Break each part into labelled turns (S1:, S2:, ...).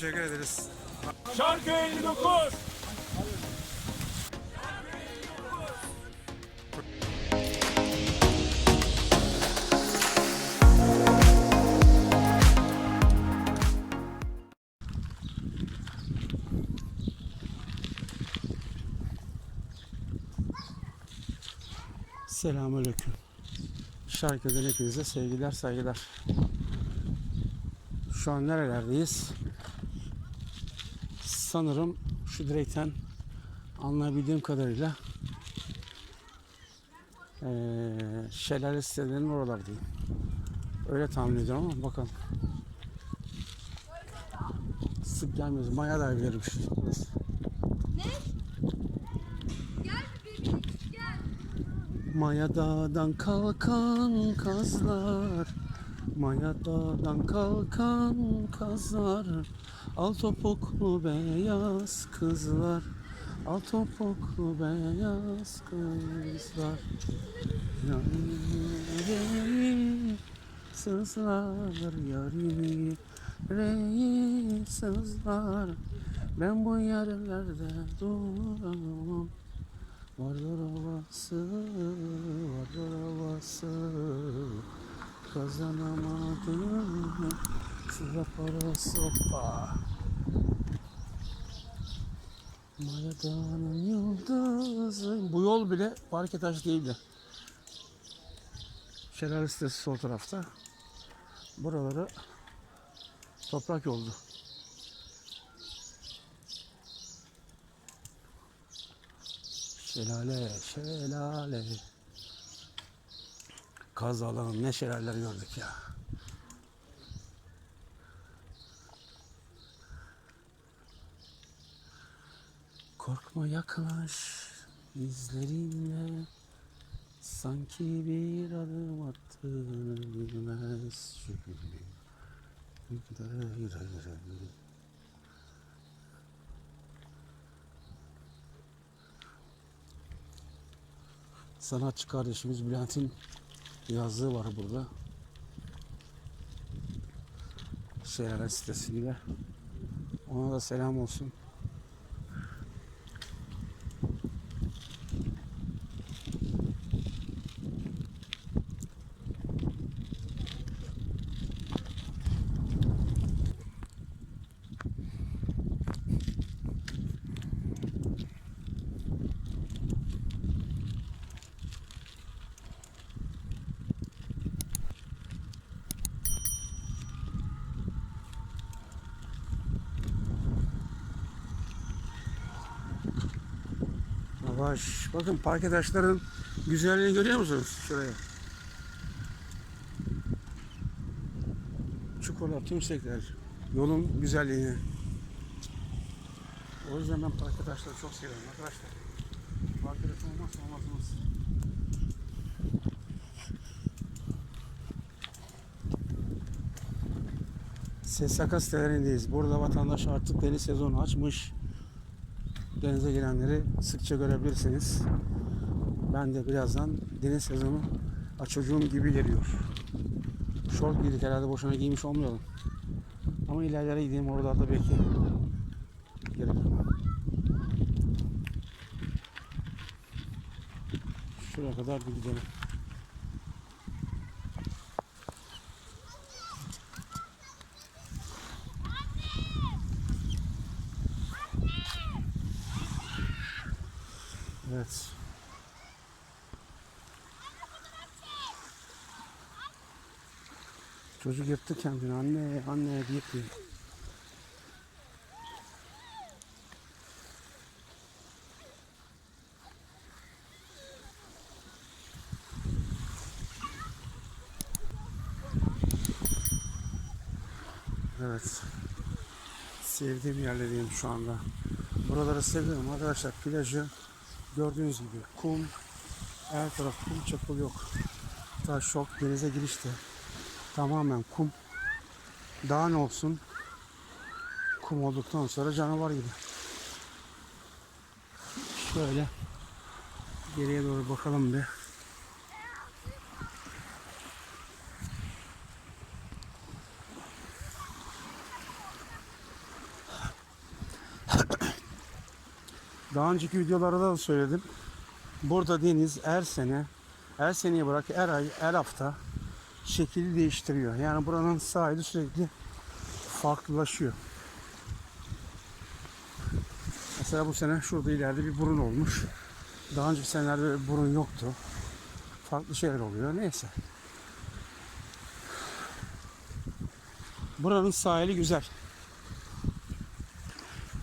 S1: Teşekkür ederiz.
S2: Şarkı 59.
S3: Selamünaleyküm. Şarkıdan hepinize sevgiler, saygılar. Şu an nerelerdeyiz? Sanırım şu direkten anlayabildiğim kadarıyla eee şelale sitelerinin oralardayım. Öyle tahmin ediyorum ama bakalım. Sık gelmiyoruz. Maya da.
S4: Gel bebeğim gel.
S3: Maya dağdan kalkan kazlar Maya dağdan kalkan kazlar Al topuklu beyaz kızlar Al topuklu beyaz kızlar. Yarimi sızlar Yarimi reyi sızlar. Ben bu yerlerde duramam. Vardır havası, vardır havası. Kazanamadım Parası hoppa. Mayadanın yıldızı. Bu yol bile park etaş değildi. Şelale sitesi sol tarafta. Buraları toprak yoldu. Şelale, şelale. Kaz alanı ne şelaleler gördük ya. Korkma yaklaş izlerinle Sanki bir adım attığını bilmez Sanatçı kardeşimiz Bülent'in yazdığı var burada. Şelale sitesinde. Ona da selam olsun. Yavaş. Bakın parke taşların güzelliğini görüyor musunuz? Şuraya. Çukurlar, tümsekler. Yolun güzelliğini. O yüzden ben parke taşları çok seviyorum arkadaşlar. Parke taşı olmazsa olmazımız. SSK sitelerindeyiz. Burada vatandaş artık deniz sezonu açmış denize girenleri sıkça görebilirsiniz. Ben de birazdan deniz sezonu açacağım gibi geliyor. Şort giydik herhalde boşuna giymiş olmayalım. Ama ilerlere gideyim oralarda belki gelirim. Şuraya kadar bir gidelim. Evet. Çocuk yaptı kendini anne anne deyip diyor. Evet. Sevdiğim yerlerdeyim şu anda. Buraları seviyorum arkadaşlar. Plajı gördüğünüz gibi kum. Her taraf kum çapıl yok. Taş yok. Denize girişte. Tamamen kum. Daha ne olsun? Kum olduktan sonra canavar gibi. Şöyle geriye doğru bakalım bir. Daha önceki videolarda da söyledim. Burada deniz her sene, her seneyi bırak her ay, her hafta şekil değiştiriyor. Yani buranın sahili sürekli farklılaşıyor. Mesela bu sene şurada ileride bir burun olmuş. Daha önceki senelerde böyle burun yoktu. Farklı şeyler oluyor. Neyse. Buranın sahili güzel.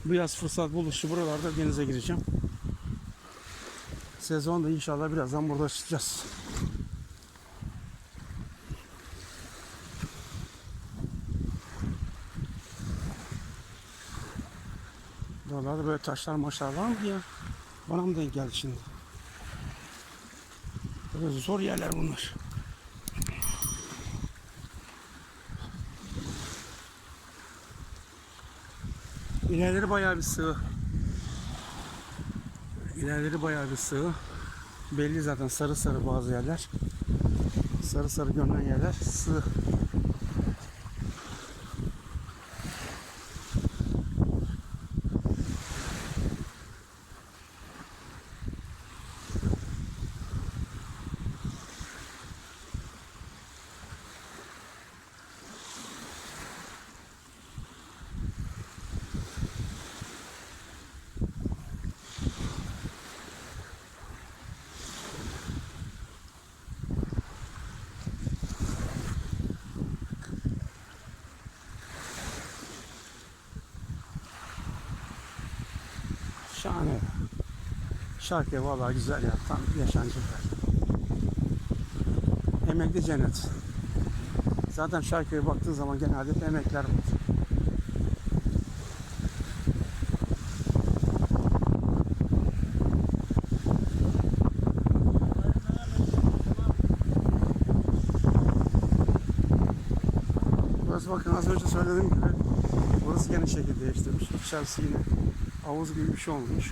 S3: Bu yaz fırsat buluştu. Buralarda denize gireceğim. Sezonda inşallah birazdan burada çıkacağız. Buralarda böyle taşlar maşlar var mı ya? Bana mı denk geldi şimdi? Böyle zor yerler bunlar. İlerleri bayağı bir sığ. İlerleri bayağı bir sığ. Belli zaten sarı sarı bazı yerler. Sarı sarı görünen yerler sığ. Şarkı vallahi güzel ya. Tam yaşanacak yer. Emekli cennet. Zaten Şarköy'e baktığın zaman genelde emekler var. Burası bakın az önce söylediğim gibi burası gene şekil değiştirmiş. İçerisi yine havuz gibi bir şey olmuş.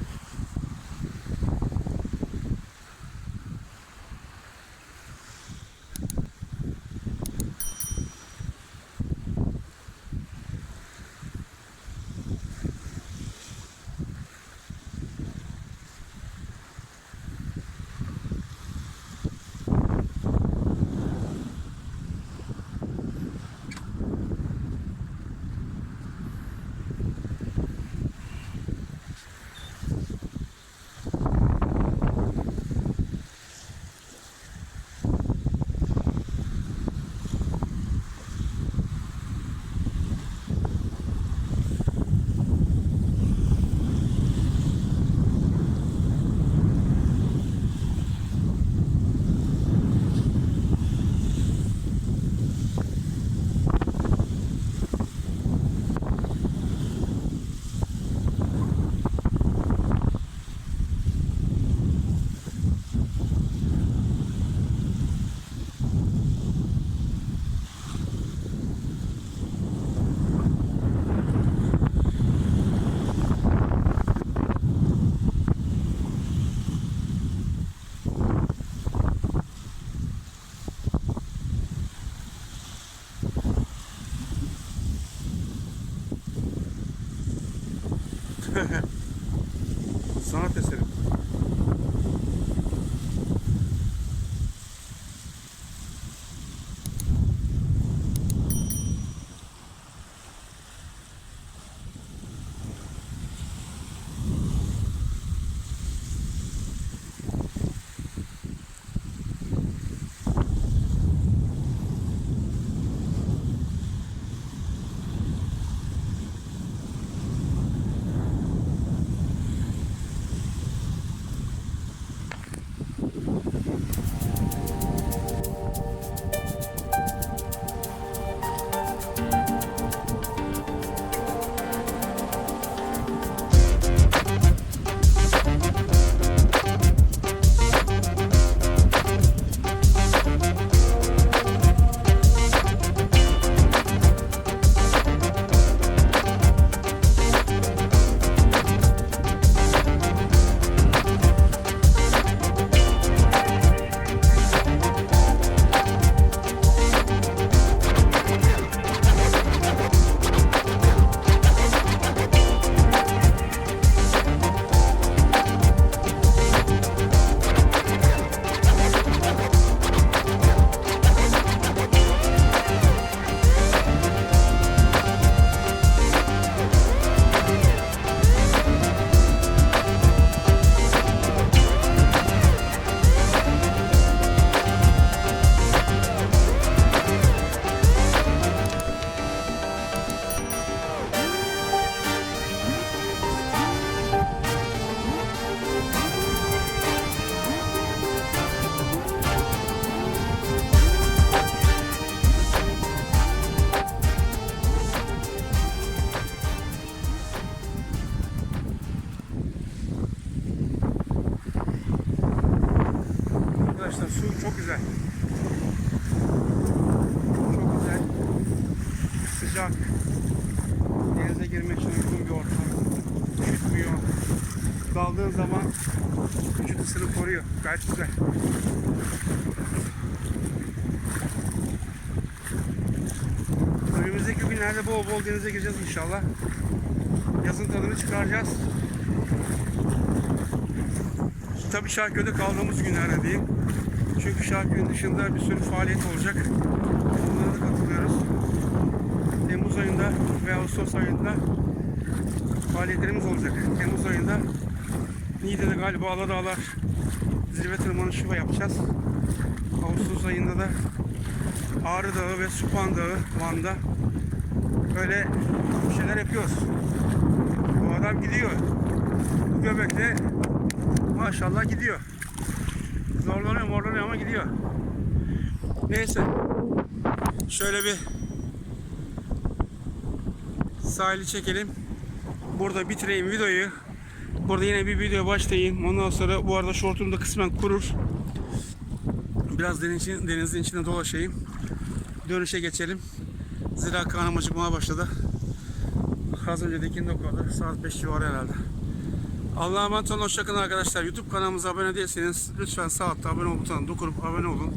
S3: Denize girmek için uygun bir ortam. Üşütmüyor. Daldığın zaman vücut ısını koruyor. Gayet güzel. Önümüzdeki günlerde bol bol denize gireceğiz inşallah. Yazın tadını çıkaracağız. Tabii Şarköy'de kaldığımız günlerde diyeyim. Çünkü Şarköy'ün dışında bir sürü faaliyet olacak. Temmuz ayında ve Ağustos ayında faaliyetlerimiz olacak. Temmuz ayında Niğde'de galiba Aladağlar zirve tırmanışı yapacağız. Ağustos ayında da Ağrı Dağı ve Supan Dağı Van'da böyle şeyler yapıyoruz. Bu adam gidiyor. Bu göbekte maşallah gidiyor. Zorlanıyor morlanıyor ama gidiyor. Neyse. Şöyle bir sahili çekelim. Burada bitireyim videoyu. Burada yine bir video başlayayım. Ondan sonra bu arada şortum da kısmen kurur. Biraz denizin, denizin içinde dolaşayım. Dönüşe geçelim. Zira karnım acıkmaya başladı. Az önce de kadar saat 5 civarı herhalde. Allah'a emanet olun. Hoşçakalın arkadaşlar. YouTube kanalımıza abone değilseniz lütfen sağ altta abone ol butonuna dokunup abone olun.